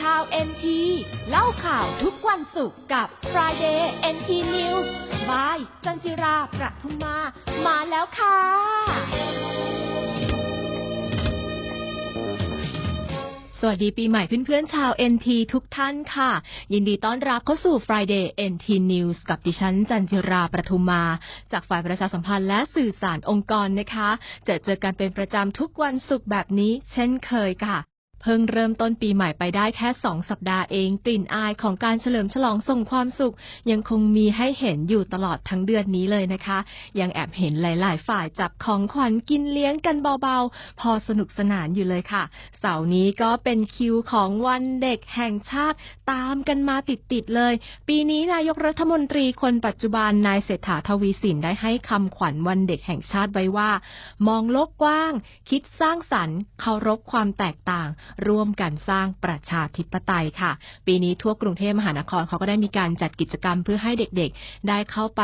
ชาว NT เล่าข่าวทุกวันศุกร์กับ Friday NT News บายจันจิราประทุมมา มาแล้วค่ะ สวัสดีปีใหม่เพื่อนๆชาว NT ทุกท่านค่ะ ยินดีต้อนรับเข้าสู่ Friday NT News กับดิฉันจันจิราประทุมมา จากฝ่ายประชาสัมพันธ์และสื่อสารองค์กรนะคะ จะเจอกันเป็นประจำทุกวันศุกร์แบบนี้เช่นเคยค่ะ เพิ่งเริ่มต้นปีใหม่ไปได้แค่สองสัปดาห์เองกลิ่นอายของการเฉลิมฉลองส่งความสุข ยังคงมีให้เห็นอยู่ตลอดทั้งเดือนนี้เลยนะคะ ยังแอบเห็นหลาย ๆ ฝ่ายจับของขวัญกินเลี้ยงกันเบา ๆ พอสนุกสนานอยู่เลยค่ะ เสาร์นี้ก็เป็นคิวของวันเด็กแห่งชาติตามกันมาติด ๆ เลย ปีนี้นายกรัฐมนตรีคนปัจจุบันนายเศรษฐาทวีสินได้ให้คำขวัญวันเด็กแห่งชาติไว้ว่า มองโลกกว้าง คิดสร้างสรรค์เคารพความแตกต่างร่วมกันสร้างประชาธิปไตยค่ะ ปีนี้ทั่วกรุงเทพมหานครเขาก็ได้มีการจัดกิจกรรมเพื่อให้เด็กๆ ได้เข้าไป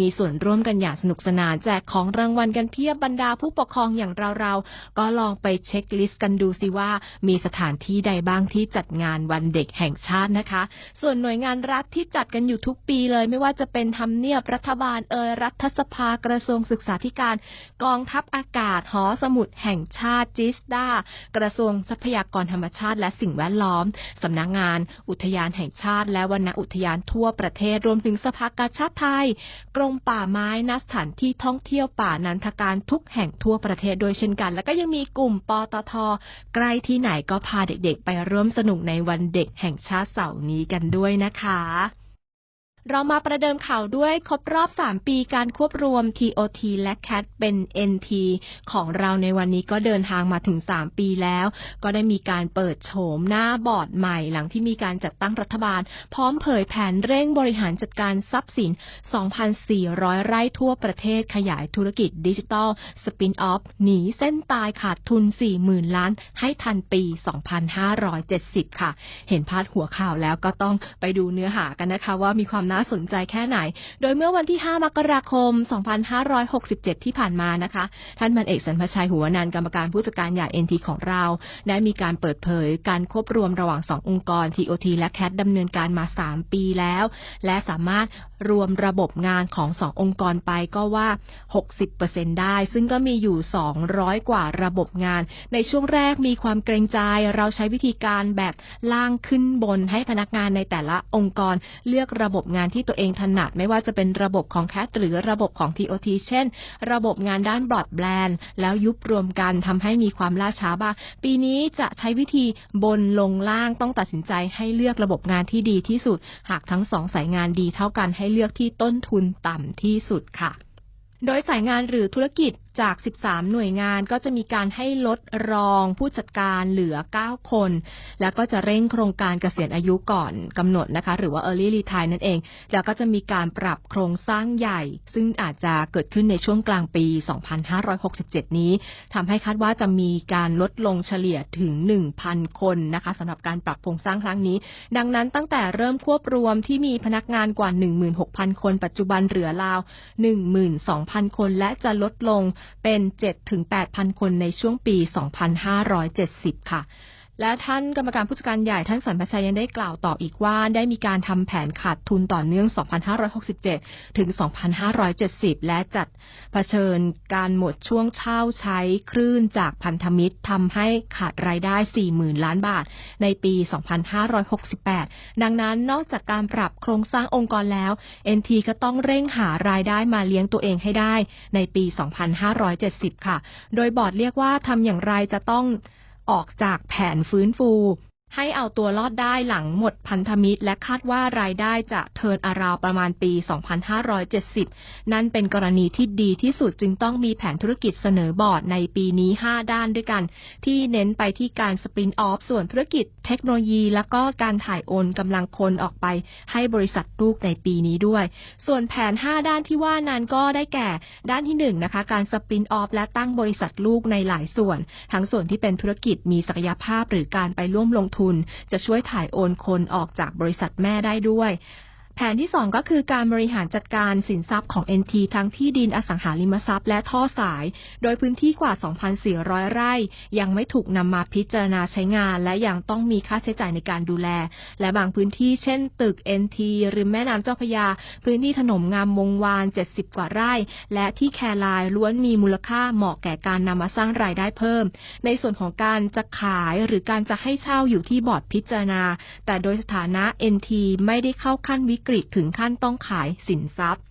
มีส่วนร่วมกันอย่างสนุกสนาน แจกของรางวัลกันเพียบบรรดาผู้ปกครองอย่างเราๆ ก็ลองไปเช็คลิสต์กันดูสิว่า มีสถานที่ใดบ้างที่จัดงานวันเด็กแห่งชาตินะคะ ส่วนหน่วยงานรัฐที่จัดกันอยู่ทุกปีเลย ไม่ว่าจะเป็นทำเนียบรัฐบาลเอยรัฐสภากระทรวงศึกษาธิการ กองทัพอากาศหอสมุดแห่งชาติจิสดากระทรวงทรัพยากรธรรมชาติและสิ่งแวดล้อม สำนักงาน อุทยานแห่งชาติ และวนอุทยานทั่วประเทศรวมถึงสภากาชาติไทย กรมป่าไม้ณสถานที่ท่องเที่ยวป่านันทการทุกแห่งทั่วประเทศโดยเช่นกัน แล้วก็ยังมีกลุ่มปตท ใกล้ที่ไหนก็พาเด็กๆ ไปร่วมสนุกในวันเด็กแห่งชาติเสาร์นี้กันด้วยนะคะ เรามาประเดิมข่าวด้วยครบรอบ 3 ปีการควบรวม TOT และ CAT เป็น NT ของเราในวันนี้ก็เดินทางมาถึง 3 ปีแล้ว ก็ได้มีการเปิดโฉมหน้าบอร์ดใหม่ หลังที่มีการจัดตั้งรัฐบาล พร้อมเผยแผนเร่งบริหารจัดการทรัพย์สิน 2,400 ไร่ทั่วประเทศขยายธุรกิจดิจิทัลสปินออฟหนีเส้นตายขาดทุน 40,000 ล้าน ให้ทันปี 2570 ค่ะ เห็นพาดหัวข่าวแล้วก็ต้องไปดูเนื้อหากันนะคะว่ามีความน่าสนใจแค่ไหน โดยเมื่อวันที่ 5 มกราคม 2567 ที่ผ่านมานะคะ ท่านมันเอกสันพชัยหัวนันท์กรรมการผู้จัดการใหญ่ NT ของเรา ได้มีการเปิดเผยการควบรวมระหว่าง 2 องค์กร TOT และ CAT ดำเนินการมา 3 ปีแล้ว และสามารถรวมระบบงานของ 2 องค์กรไปก็ว่า 60%ได้ ซึ่งก็มีอยู่ 200 กว่าระบบงาน ในช่วงแรกมีความเกรงใจ เราใช้วิธีการแบบล่างขึ้นบนให้พนักงานในแต่ละองค์กรเลือกระบบงานที่ตัวเองถนัดไม่ว่าจะเป็นระบบของ CAT หรือระบบของ TOT เช่น ระบบงานด้านบรอดแบรนด์แล้วยุบรวมกันทำให้มีความล่าช้าบ้าง ปีนี้จะใช้วิธีบนลงล่างต้องตัดสินใจให้เลือกระบบงานที่ดีที่สุด หากทั้งสองสายงานดีเท่ากันให้เลือกที่ต้นทุนต่ำที่สุดค่ะโดยสายงานหรือธุรกิจ จาก 13 หน่วยงานก็จะมีการให้ลดรองผู้จัดการเหลือ 9 คน แล้วก็จะเร่งโครงการเกษียณอายุก่อนกำหนดนะคะ หรือว่า early retire นั่นเอง แล้วก็จะมีการปรับโครงสร้างใหญ่ ซึ่งอาจจะเกิดขึ้นในช่วงกลางปี 2567 นี้ทำให้คาดว่าจะมีการลดลงเฉลี่ยถึง 1,000 คนนะคะสำหรับการปรับโครงสร้างครั้งนี้ ดังนั้นตั้งแต่เริ่มควบรวมที่มีพนักงานกว่า 16,000 คน ปัจจุบันเหลือราว 12,000 คน และจะลดลงเป็น 7-8,000 คนในช่วงปี 2570 ค่ะ และท่านกรรมการผู้จัดการใหญ่ท่านสันพชัยยังได้กล่าวต่ออีกว่าได้มีการทำแผนขาดทุนต่อเนื่อง 2567 ถึง 2570 และจัดเผชิญการหมดช่วงเช่าใช้คลื่นจากพันธมิตรทำให้ขาดรายได้ 40,000 ล้านบาท ในปี 2568 ดังนั้นนอกจากการปรับโครงสร้างองค์กรแล้ว NT ก็ต้องเร่งหารายได้มาเลี้ยงตัวเองให้ได้ในปี 2570 ค่ะ โดยบอร์ดเรียกว่าทำอย่างไรจะต้อง ออกจากแผนฟื้นฟู ให้เอาตัวรอดได้หลังหมดพันธมิตร และคาดว่ารายได้จะเทินอาราวประมาณปี 2570 นั่นเป็นกรณีที่ดีที่สุดจึงต้องมีแผนธุรกิจเสนอบอร์ดในปีนี้ 5 ด้านด้วยกัน ที่เน้นไปที่การสปินออฟส่วนธุรกิจเทคโนโลยี แล้วก็การถ่ายโอนกำลังคนออกไปให้บริษัทลูกในปีนี้ด้วย ส่วนแผน 5 ด้านที่ว่านั้นก็ได้แก่ด้านที่1นนะคะการสปินออฟและตั้งบริษัทลูกในหลายส่วน ทั้งส่วนที่เป็นธุรกิจมีศักยภาพหรือการไปร่วมลงทุน จะช่วยถ่ายโอนคนออกจากบริษัทแม่ได้ด้วย แผนที่ 2 ก็คือการบริหารจัดการสินทรัพย์ของ NT ทั้งที่ดินอสังหาริมทรัพย์และท่อสาย โดยพื้นที่กว่า 2,400 ไร่ ยังไม่ถูกนำมาพิจารณาใช้งาน และยังต้องมีค่าใช้จ่ายในการดูแล และบางพื้นที่เช่น ตึก NT ริมแม่น้ำเจ้าพยา พื้นที่ถนนงามวงวาน 70 กว่าไร่ และที่แครายล้วนมีมูลค่าเหมาะแก่การนำมาสร้างรายได้เพิ่ม ในส่วนของการจะขายหรือการจะให้เช่าอยู่ที่บอร์ดพิจารณา แต่โดยสถานะ NT ไม่ได้เข้าขั้นวิกฤตถึงขั้นต้องขายสินทรัพย์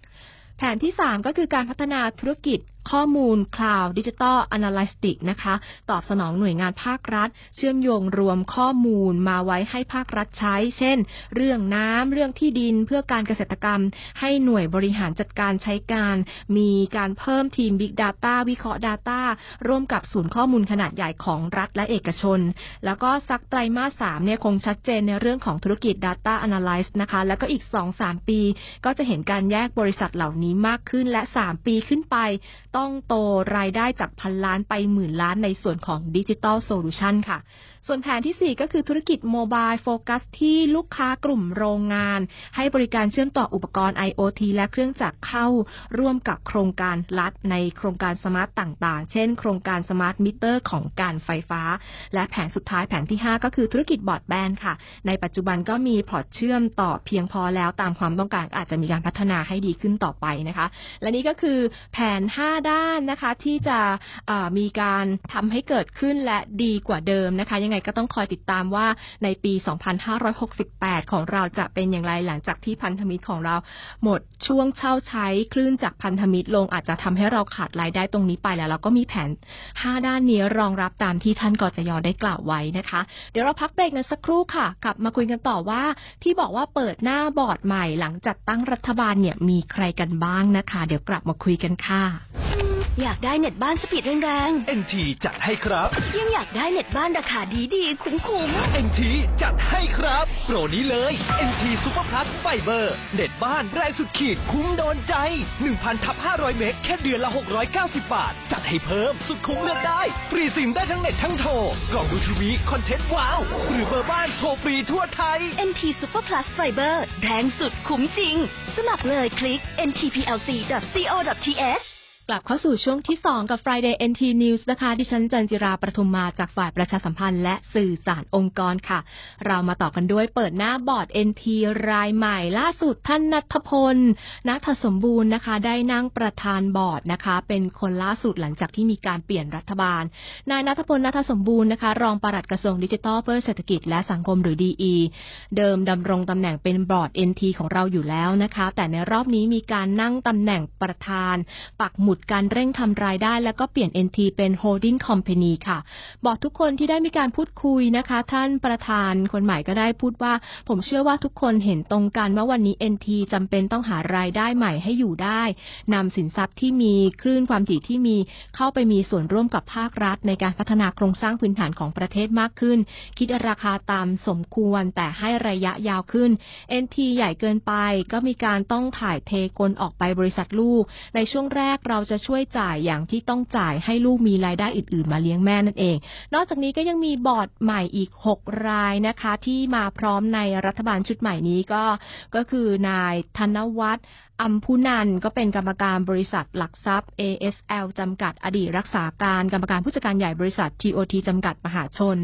แผนที่ 3 ก็คือการพัฒนาธุรกิจ ข้อมูล Cloud Digital Analytics นะคะ ตอบสนองหน่วยงานภาครัฐ เชื่อมโยงรวมข้อมูลมาไว้ให้ภาครัฐใช้ เช่น เรื่องน้ำเรื่องที่ดินเพื่อการเกษตรกรรม ให้หน่วยบริหารจัดการใช้การ มีการเพิ่มทีม Big Data วิเคราะห์ Data ร่วมกับศูนย์ข้อมูลขนาดใหญ่ของรัฐและเอกชน แล้วก็สักไตรมาส3เนี่ยคงชัดเจนในเรื่องของธุรกิจ Data Analyst นะคะ แล้วก็อีก 2-3 ปี ก็จะเห็นการแยกบริษัทเหล่านี้มากขึ้นและ 3 ปีขึ้นไปต้องโตรายได้จากพันล้านไปหมื่นล้านในส่วนของดิจิ t a ลโซลูชันค่ะ ส่วนแผนที่ 4 ก็คือธุรกิจโมบายโฟกัสที่ลูกค้ากลุ่มโรงงาน ให้บริการเชื่อมต่ออุปกรณ์ IoT และเครื่องจักรเข้าร่วมกับโครงการรัฐในโครงการสมาร์ตต่างๆ เช่น โครงการสมาร์ทมิเตอร์ของการไฟฟ้า และแผนสุดท้ายแผนที่ 5 ก็คือธุรกิจบอร์ดแบนด์ค่ะ ในปัจจุบันก็มีพอร์ตเชื่อมต่อเพียงพอแล้วตามความต้องการอาจจะมีการพัฒนาให้ดีขึ้นต่อไปนะคะ และนี่ก็คือแผน 5ด้านนะคะที่จะมีการทำให้เกิดขึ้นและดีกว่าเดิมนะคะ ยังไงก็ต้องคอยติดตามว่าในปี 2568 ของเราจะเป็นอย่างไรหลังจากที่พันธมิตรของเราหมดช่วงเช่าใช้คลื่นจากพันธมิตรลงอาจจะทำให้เราขาดรายได้ตรงนี้ไปแล้วเราก็มีแผน 5 ด้านนี้รองรับตามที่ท่านกจยได้กล่าวไว้นะคะ เดี๋ยวเราพักเบรกกันสักครู่ค่ะ กลับมาคุยกันต่อว่า ที่บอกว่าเปิดหน้าบอร์ดใหม่หลังจัดตั้งรัฐบาลเนี่ยมีใครกันบ้างนะคะ เดี๋ยวกลับมาคุยกันค่ะ อยากได้เน็ตบ้านสปีดแรง NT จัดให้ครับๆยังอยากได้เน็ตบ้านราคาดีดีๆคุ้ม NT จัดให้ครับ โปรนี้เลย NT Super Plus Fiber เน็ตบ้านแรงสุดขีดคุ้มโดนใจ 1,000ทับ500 เมกแค่เดือนละ 690 บาท จัดให้เพิ่มสุดคุ้มเลือกได้ ฟรีซิมได้ทั้งเน็ตทั้งโทร กล่องดูทีวี คอนเทนต์ว้าว หรือเบอร์บ้านโทรฟรีทั่วไทยๆ NT Super Plus Fiber แรงสุดคุ้มจริง สมัครเลยคลิก ntplc.co.th กลับเข้าสู่ช่วงที่ 2 กับ Friday NT News นะคะ ดิฉันจันจิราประทุมมาจากฝ่ายประชาสัมพันธ์และสื่อสารองค์กรค่ะ เรามาต่อกันด้วยเปิดหน้าบอร์ด NT รายใหม่ ล่าสุดท่านนัทพลนัทสมบูรณ์นะคะ ได้นั่งประธานบอร์ดนะคะ เป็นคนล่าสุดหลังจากที่มีการเปลี่ยนรัฐบาล นายนัทพลนัทสมบูรณ์นะคะ รองปลัดกระทรวงดิจิทัลเพื่อเศรษฐกิจและสังคมหรือ DE เดิมดำรงตำแหน่งเป็นบอร์ด NT ของเราอยู่แล้วนะคะ แต่ในรอบนี้มีการนั่งตำแหน่งประธานปักหมุดการเร่งทำรายได้ แล้วก็เปลี่ยน NT เป็น holding company ค่ะ บอกทุกคนที่ได้มีการพูดคุยนะคะ ท่านประธานคนใหม่ก็ได้พูดว่า ผมเชื่อว่าทุกคนเห็นตรงกันว่าวันนี้ NT จำเป็นต้องหารายได้ใหม่ให้อยู่ได้นำสินทรัพย์ที่มีคลื่นความถี่ที่มีเข้าไปมีส่วนร่วมกับภาครัฐ ในการพัฒนาโครงสร้างพื้นฐานของประเทศมากขึ้น คิดราคาตามสมควรแต่ให้ระยะยาวขึ้น NT ใหญ่เกินไปก็มีการต้องถ่ายเทกลออกไปบริษัทลูก ในช่วงแรกเราจะช่วยจ่ายอย่างที่ต้องจ่ายให้ลูกมีรายได้อื่น ๆ มาเลี้ยงแม่นั่นเอง นอกจากนี้ก็ยังมีบอร์ดใหม่อีก 6 รายนะคะ ที่มาพร้อมในรัฐบาลชุดใหม่นี้ก็ก็คือนายธนวัฒน์อัมพุนันก็เป็นกรรมการบริษัทหลักทรัพย์ ASL จำกัดอดีตรักษาการกรรมการผู้จัดการใหญ่บริษัท TOT จำกัดมหาชน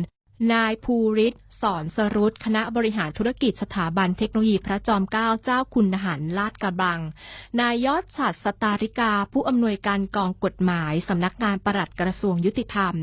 นายภูริศ สอนสรุตคณะบริหารธุรกิจสถาบันเทคโนโลยีพระจอมเกล้าเจ้าคุณทหารลาดกระบัง นายยอดฉัดสตาริกา ผู้อำนวยการกองกฎหมายสำนักงานปลัดกระทรวงยุติธรรม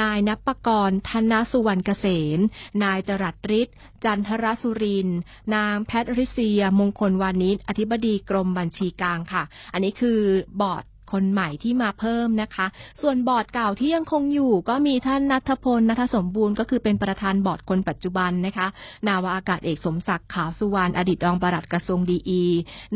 นายนปกรณ์ธนสุวรรณเกษม นายจรัสฤทธิ์จันทรสุรินทร์นางแพทริเซีย มงคลวานิชอธิบดีกรมบัญชีกลางค่ะ อันนี้คือบอร์ด คนใหม่ที่มาเพิ่มนะคะ ส่วนบอร์ดเก่าที่ยังคงอยู่ ก็มีท่านนัทพลนัทสมบูรณ์ก็คือเป็นประธานบอร์ดคนปัจจุบันนะคะ นาวาอากาศเอกสมศักดิ์ขาวสุวรรณอดีตรองปลัดกระทรวงดีอี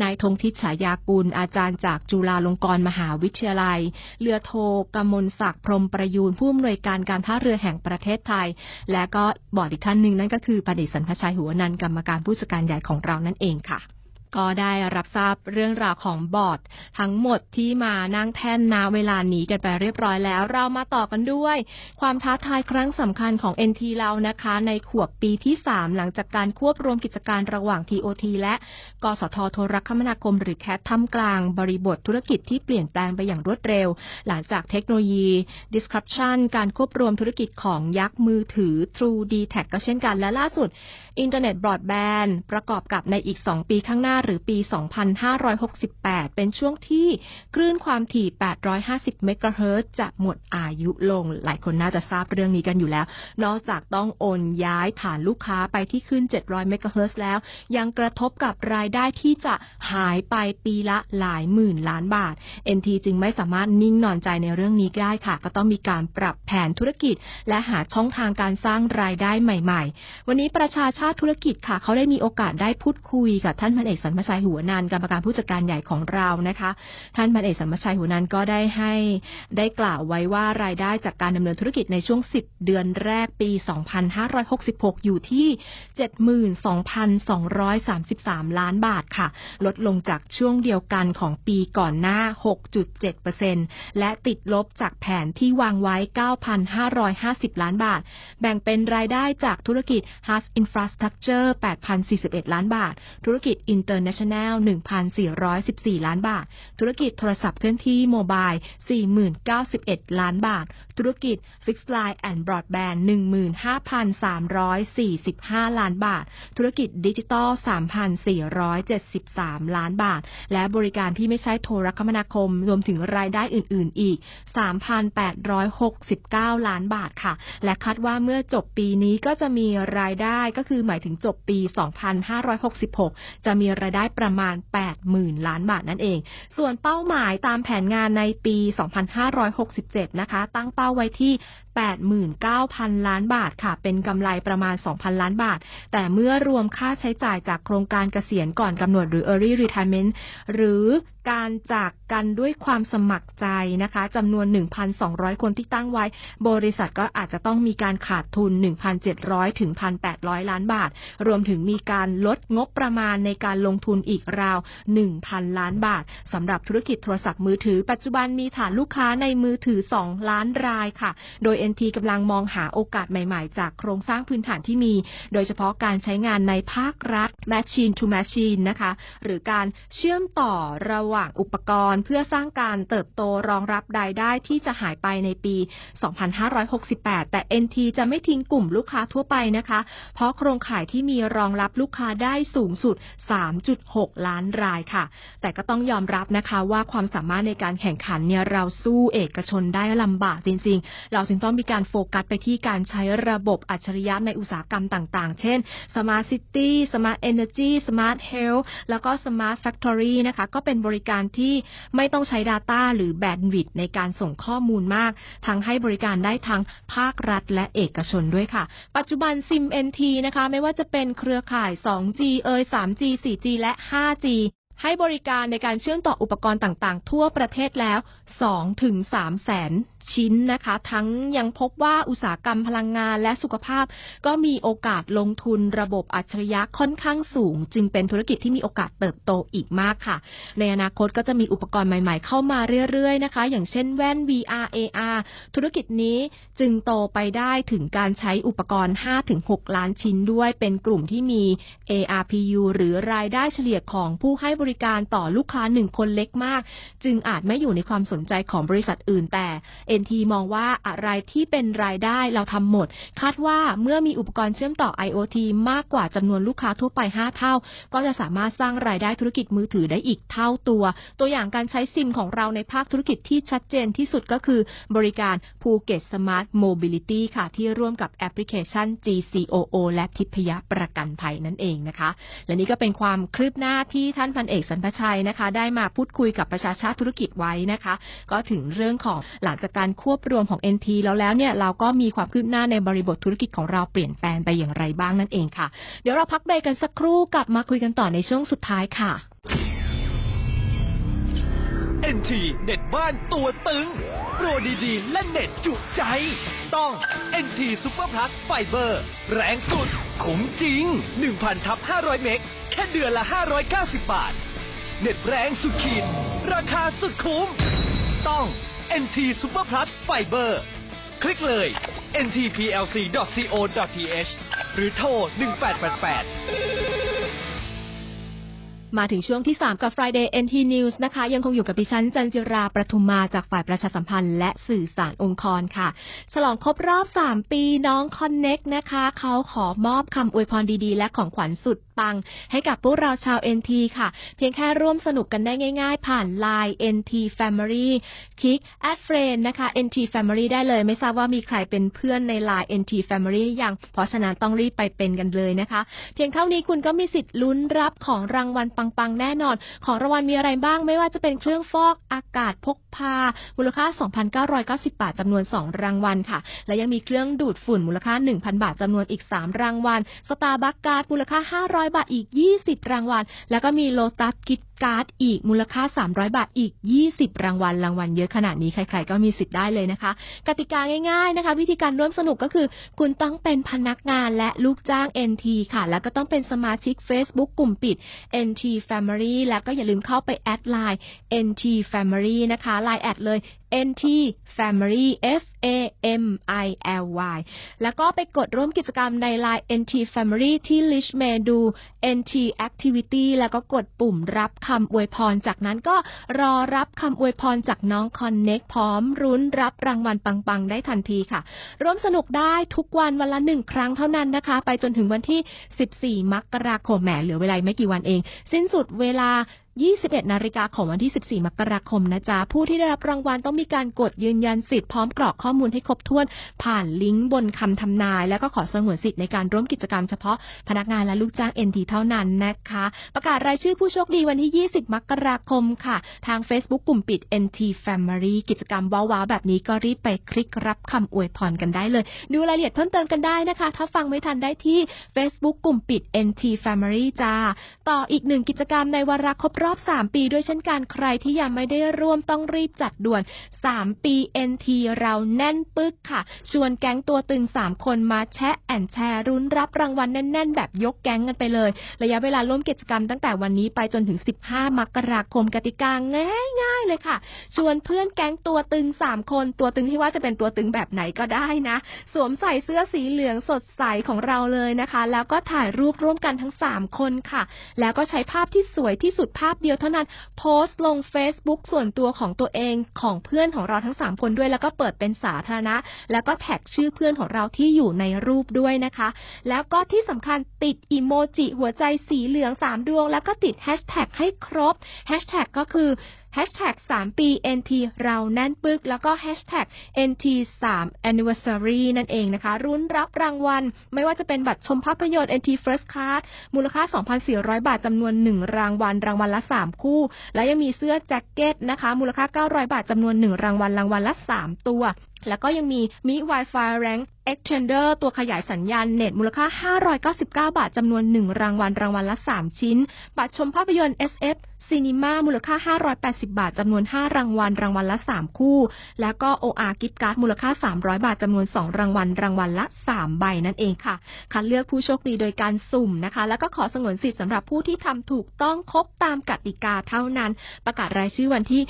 นายธงทิศฉายากุล อาจารย์จากจุฬาลงกรณ์มหาวิทยาลัย เรือโทกมลศักดิ์พรมประยูนผู้อำนวยการการท่าเรือแห่งประเทศไทย และก็บอร์ดอีกท่านหนึ่งนั่นก็คือประดิษฐ์สันพชัยหัวนันกรรมการผู้จัดการใหญ่ของเรานั่นเองค่ะ ก็ได้รับทราบเรื่องราวของบอร์ด ทั้งหมดที่มานั่งแท่นนาเวลานี้กันไปเรียบร้อยแล้ว เรามาต่อกันด้วย ความท้าทายครั้งสำคัญของ NT เรานะคะ ในขวบปีที่ 3 หลังจากการควบรวมกิจการระหว่าง TOT และกสทโทรคมนาคมหรือแคทท่ามกลางบริบทธุรกิจที่เปลี่ยนแปลงไปอย่างรวดเร็ว หลังจากเทคโนโลยี disruption การควบรวมธุรกิจของยักษ์มือถือ True d t a c ก็เช่นกันและล่าสุด อินเทอร์เน็ตบรอดแบนด์ประกอบกับในอีก 2 ปีข้างหน้าหรือปี 2568 เป็นช่วงที่คลื่นความถี่ 850 เมกะเฮิรตจะหมดอายุลง หลายคนน่าจะทราบเรื่องนี้กันอยู่แล้ว นอกจากต้องโอนย้ายฐานลูกค้าไปที่ขึ้น700 เมกะเฮิรตแล้ว ยังกระทบกับรายได้ที่จะหายไปปีละหลายหมื่นล้านบาท NT จึงไม่สามารถนิ่งนอนใจในเรื่องนี้ได้ค่ะ ก็ต้องมีการปรับแผนธุรกิจ และหาช่องทางการสร้างรายได้ใหม่ ๆ วันนี้ประชาชาติธุรกิจค่ะ เขาได้มีโอกาสได้พูดคุยกับท่านพันเอกสันมชัยหัวนันกรรมการผู้จัดการใหญ่ของเรานะคะ ท่านพันเอกสันมชัยหัวนันก็ได้ให้ได้กล่าวไว้ว่ารายได้จากการดำเนินธุรกิจในช่วง 10 เดือนแรกปี 2566 อยู่ที่ 72,233 ล้านบาทค่ะ ลดลงจากช่วงเดียวกันของปีก่อนหน้า 6.7%และติดลบจากแผนที่วางไว้ 9,550 ล้านบาท แบ่งเป็นรายได้จากธุรกิจ Hus Infrastructure 8,041 ล้านบาท ธุรกิจ International 1,414 ล้านบาท ธุรกิจโทรศัพท์เคลื่อนที่โมบาย 4,091 ล้านบาท ธุรกิจ Fixed Line and Broadband 15,345 ล้านบาท ธุรกิจดิจิตอล 3,473 ล้านบาท และบริการที่ไม่ใช่โทรคมนาคม รวมถึงรายได้อื่น ๆ อีก 3,869 ล้านบาทค่ะ และคาดว่าเมื่อจบปีนี้ก็จะมีรายได้ก็คือหมายถึงจบปี 2566 จะมีรายได้ประมาณ 80,000 ล้านบาทนั่นเอง ส่วนเป้าหมายตามแผนงานในปี 2567 นะคะ ตั้งเป้าไว้ที่ 89,000 ล้านบาทค่ะ เป็นกำไรประมาณ 2,000 ล้านบาท แต่เมื่อรวมค่าใช้จ่ายจากโครงการเกษียณก่อนกำหนดหรือ early retirement หรือการจากกันด้วยความสมัครใจนะคะจำนวน 1,200 คนที่ตั้งไว้ บริษัทก็อาจจะต้องมีการขาดทุน 1,700 ถึง 1,800 ล้านบาท รวมถึงมีการลดงบประมาณในการลงงทุนอีกราว 1,000 ล้านบาทสำหรับธุรกิจโทรศัพท์มือถือ ปัจจุบันมีฐานลูกค้าในมือถือ 2 ล้านรายค่ะ โดย NT กำลังมองหาโอกาสใหม่ๆ จากโครงสร้างพื้นฐานที่มี โดยเฉพาะการใช้งานในภาครัฐ Machine to Machine นะคะ หรือการเชื่อมต่อระหว่างอุปกรณ์ เพื่อสร้างการเติบโตรองรับรายได้ที่จะหายไปในปี 2568 แต่ NT จะไม่ทิ้งกลุ่มลูกค้าทั่วไปนะคะ เพราะโครงข่ายที่มีรองรับลูกค้าได้สูงสุด3.6ล้านรายค่ะ แต่ก็ต้องยอมรับนะคะว่าความสามารถในการแข่งขันเนี่ยเราสู้เอกชนได้ลำบากจริง ๆ เราจึงต้องมีการโฟกัสไปที่การใช้ระบบอัจฉริยะในอุตสาหกรรมต่างๆ เช่น Smart City Smart Energy Smart Health แล้วก็ Smart Factory นะคะ ก็เป็นบริการที่ไม่ต้องใช้ Data หรือแบนด์วิดในการส่งข้อมูลมาก ทั้งให้บริการได้ทั้งภาครัฐและเอกชนด้วยค่ะ ปัจจุบัน SIM NT นะคะ ไม่ว่าจะเป็นเครือข่าย 2G เอ่ย 3G 4G และ 5G ให้บริการในการเชื่อมต่ออุปกรณ์ต่างๆ ทั่วประเทศแล้ว2ถึง3แสน ชิ้นนะคะ ทั้งยังพบว่าอุตสาหกรรมพลังงานและสุขภาพ ก็มีโอกาสลงทุนระบบอัจฉริยะค่อนข้างสูง จึงเป็นธุรกิจที่มีโอกาสเติบโตอีกมากค่ะ ในอนาคตก็จะมีอุปกรณ์ใหม่ๆ เข้ามาเรื่อยๆนะคะ อย่างเช่นแว่น VR AR ธุรกิจนี้จึงโตไปได้ถึงการใช้อุปกรณ์ 5-6 ล้านชิ้นด้วยเป็นกลุ่มที่มี ARPU หรือรายได้เฉลี่ยของผู้ให้บริการต่อลูกค้าหนึ่งคนเล็กมาก จึงอาจไม่อยู่ในความสนใจของบริษัทอื่นแต่ NT มองว่าอะไรที่เป็นรายได้เราทำหมด คาดว่าเมื่อมีอุปกรณ์เชื่อมต่อ IoT มากกว่าจำนวนลูกค้าทั่วไป 5 เท่า ก็จะสามารถสร้างรายได้ธุรกิจมือถือได้อีกเท่าตัว ตัวอย่างการใช้ซิมของเราในภาคธุรกิจที่ชัดเจนที่สุดก็คือบริการภูเก็ตสมาร์ทโมบิลิตี้ค่ะ ที่ร่วมกับแอปพลิเคชัน GCOO และทิพยประกันภัยนั่นเองนะคะ และนี่ก็เป็นความคืบหน้าที่ท่านพันเอกสันพชัยนะคะ ได้มาพูดคุยกับประชาชาติธุรกิจไว้นะคะ ก็ถึงเรื่องของหลังจากการการควบรวมของ NT แล้วแล้วเนี่ยเราก็มีความคืบหน้าในบริบทธุรกิจของเราเปลี่ยนแปลงไปอย่างไรบ้างนั่นเองค่ะ เดี๋ยวเราพักเบรกกันสักครู่กลับมาคุยกันต่อในช่วงสุดท้ายค่ะ NT เน็ตบ้านตัวตึง โปรดีๆ และเน็ตจุใจ ต้อง NT Super Plus Fiber แรงสุดคุ้มจริง 1,000ทับ500 เมกแค่เดือนละ 590 บาท เน็ตแรงสุดขีด ราคาสุดคุ้ม ต้อง NT Super Plus Fiber คลิกเลย ntplc.co.th หรือโทร 1888 มาถึงช่วงที่ 3 กับ Friday NT News นะคะ ยังคงอยู่กับดิฉันจันจิราประทุมมาจากฝ่ายประชาสัมพันธ์และสื่อสารองค์กรค่ะ ฉลองครบรอบ 3 ปีน้อง Connect นะคะ เขาขอมอบคำอวยพรดีๆ และของขวัญสุดปัง ให้กับพวกเราชาว NT ค่ะ เพียงแค่ร่วมสนุกกันได้ง่ายๆ ผ่าน Line NT Family คลิก add friend นะคะ NT Family ได้เลย ไม่ทราบว่ามีใครเป็นเพื่อนใน Line NT Family ยังเพราะฉะนั้นต้องรีบไปเป็นกันเลยนะคะ เพียงเท่านี้คุณก็มีสิทธิ์ลุ้นรับของรางวัลปังๆ แน่นอน ของรางวัลมีอะไรบ้างไม่ว่าจะเป็นเครื่องฟอกอากาศพกพา มูลค่า 2,990 บาทจำนวน 2 รางวัลค่ะ และยังมีเครื่องดูดฝุ่นมูลค่า 1,000 บาทจำนวนอีก 3 รางวัล สตาร์บัคการ์ดมูลค่า 500 บาทอีก 20 รางวัล แล้วก็มีโลตัสกิฟการ์ดอีกมูลค่า 300 บาทอีก 20 รางวัลรางวัลเยอะขนาดนี้ใคร ๆ ก็มีสิทธิ์ได้เลยนะคะ กติกาง่าย ๆนะคะ วิธีการร่วมสนุกก็คือ คุณต้องเป็นพนักงานและลูกจ้าง NT ค่ะ แล้วก็ต้องเป็นสมาชิก Facebook กลุ่มปิด NT Family แล้วก็อย่าลืมเข้าไปแอดไลน์ NT Family นะคะไลน์แอดเลย NT Family F A M I L Y แล้วก็ไปกดร่วมกิจกรรมใน Line NT Family ที่ List Menu NT Activity แล้วก็กดปุ่มรับคำอวยพร จากนั้นก็รอรับคำอวยพรจากน้อง Connect พร้อมรุ้นรับรางวัลปังๆ ได้ทันทีค่ะ ร่วมสนุกได้ทุกวันวันละหนึ่งครั้งเท่านั้นนะคะ ไปจนถึงวันที่ 14 มกราคมแหมเหลือเวลาไม่กี่วันเอง สิ้นสุดเวลา 21 นาฬิกาของวันที่ 14 มกราคมนะจ๊ะ ผู้ที่ได้รับรางวัลต้องมีการกดยืนยันสิทธิ์พร้อมกรอกข้อมูลให้ครบถ้วน ผ่านลิงก์บนคำทำนาย แล้วก็ขอสงวนสิทธิ์ในการร่วมกิจกรรมเฉพาะพนักงานและลูกจ้าง NT เท่านั้นนะคะ ประกาศรายชื่อผู้โชคดีวันที่ 20 มกราคมค่ะ ทาง Facebook กลุ่มปิด NT Family กิจกรรมว้าวๆแบบนี้ก็รีบไปคลิกรับคำอวยพรกันได้เลย ดูรายละเอียดเพิ่มเติมกันได้นะคะ ถ้าฟังไม่ทันได้ที่ Facebook กลุ่มปิด NT Family จ้า ต่ออีกหนึ่งกิจกรรมในวาระครบรอบ 3 ปีด้วยเช่นกันใครที่ยังไม่ได้ร่วมต้องรีบจัดด่วน 3 ปี NT เราแน่นปึ๊กค่ะ ชวนแก๊งตัวตึง 3 คนมาแชะแอนแชร์รุ้นรับรางวัลแน่น ๆ แบบยกแก๊งกันไปเลย ระยะเวลาร่วมกิจกรรมตั้งแต่วันนี้ไปจนถึง 15 มกราคมกติกาง่าย ๆ เลยค่ะ ชวนเพื่อนแก๊งตัวตึง 3 คน ตัวตึงที่ว่าจะเป็นตัวตึงแบบไหนก็ได้นะ สวมใส่เสื้อสีเหลืองสดใสของเราเลยนะคะ แล้วก็ถ่ายรูปร่วมกันทั้ง 3 คนค่ะ แล้วก็ใช้ภาพที่สวยที่สุดภาพเดียวเท่านั้น โพสต์ลง Facebook ส่วนตัวของตัวเองของเพื่อนของเราทั้ง 3 คนด้วย แล้วก็เปิดเป็นสาธารณะ แล้วก็แท็กชื่อเพื่อนของเราที่อยู่ในรูปด้วยนะคะ แล้วก็ที่สำคัญติดอิโมจิหัวใจสีเหลือง 3 ดวง แล้วก็ติดแฮชแท็กให้ครบแฮชแท็กก็คือ Hashtag 3 ปี NT เราแน่นปึก แล้วก็ Hashtag NT 3 Anniversary นั่นเองนะคะ รุ้นรับรางวัล ไม่ว่าจะเป็นบัตรชมภาพยนตร์ NT First Class มูลค่า 2,400 บาทจำนวน 1 รางวัล รางวัลละ 3 คู่ และยังมีเสื้อแจ็คเก็ตนะคะ มูลค่า 900 บาทจำนวน 1 รางวัล รางวัลละ 3 ตัว แล้วก็ยังมีมิ Wi-Fi Rank Extender ตัวขยายสัญญาณเน็ตมูลค่า 599 บาทจำนวน 1 รางวัล รางวัลละ 3 ชิ้น บัตรชมภาพยนตร์ SF ซีนีมามูลค่า 580 บาท จำนวน 5 รางวัล รางวัลละ 3 คู่ แล้วก็ OR กิฟต์การ์ดมูลค่า 300 บาท จำนวน 2 รางวัล รางวัลละ 3 ใบนั่นเองค่ะ คัดเลือกผู้โชคดีโดยการสุ่มนะคะ แล้วก็ขอสงวนสิทธิ์สำหรับผู้ที่ทำถูกต้องครบตามกติกาเท่านั้น ประกาศรายชื่อวันที่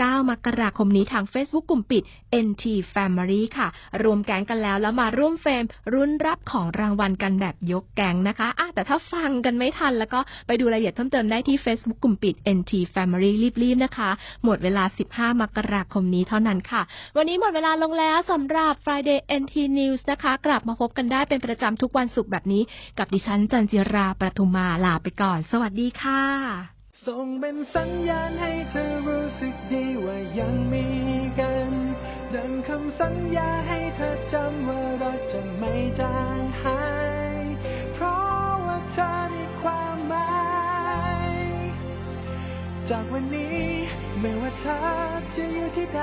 9 มกราคมนี้ทาง Facebook กลุ่มปิด NT Family ค่ะ รวมแก๊งกันแล้วแล้วมาร่วมเฟรมรุ่นรับของรางวัลกันแบบยกแก๊งนะคะะแต่ถ้าฟังกันไม่ทันแล้วก็ไปดูรายละเอียดเพิ่มเติมได้ที่ Facebook กลุ่มปิด NT Family รีบๆนะคะ หมดเวลา 15 มกราคมนี้เท่านั้นค่ะ วันนี้หมดเวลาลงแล้วสำหรับ Friday NT News นะคะ กลับมาพบกันได้เป็นประจำทุกวันศุกร์แบบนี้ กับดิฉันจันจิราประทุมมาลาไปก่อน สวัสดีค่ะ ส่งเป็นสัญญาณให้เธอรู้สึกดีว่ายังมีกัน ดังคำสัญญาให้เธอจำว่าเรักจะไม่จางหาย เพราะว่าเธอมีความหมาย จากวันนี้ไม่ว่าเธอจะอยู่ที่ใด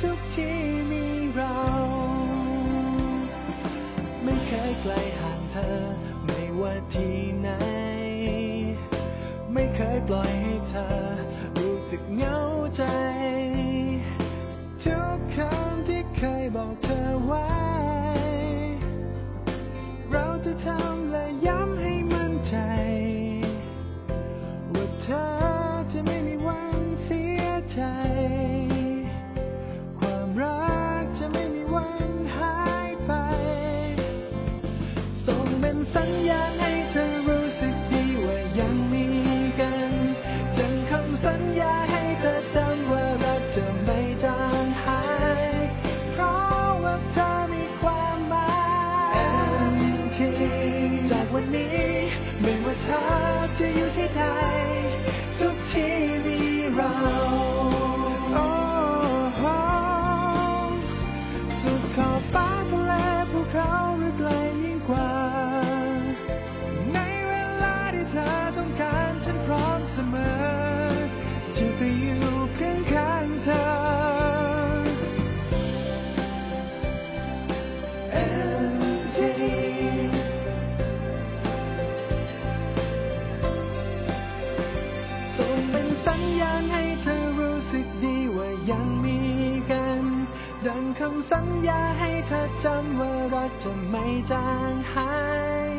ทุกที่มีเรา ไม่เคยไกลห่างเธอ ไม่ว่าที่ เคยปล่อยให้เธอ รู้สึกเหงาใจ ทุกคำที่เคยบอกเธอไว้ เราจะทำ จำว่ารักจะไม่จางหาย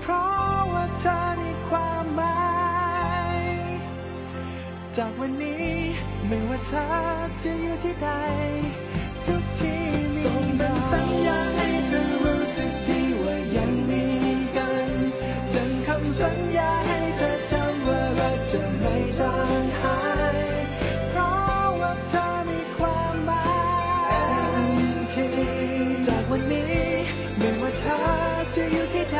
เพราะว่าเธอมีความหมาย จากวันนี้ไม่ว่าเธอจะอยู่ที่ใด วันนี้ไม่ว่าเธอจะอยู่ที่ใด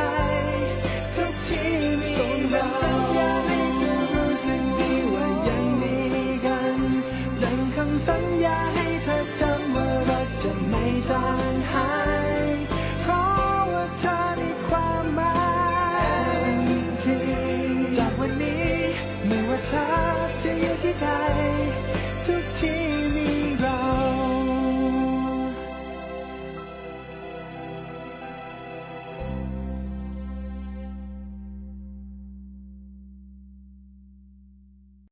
ทุกที่มีเรา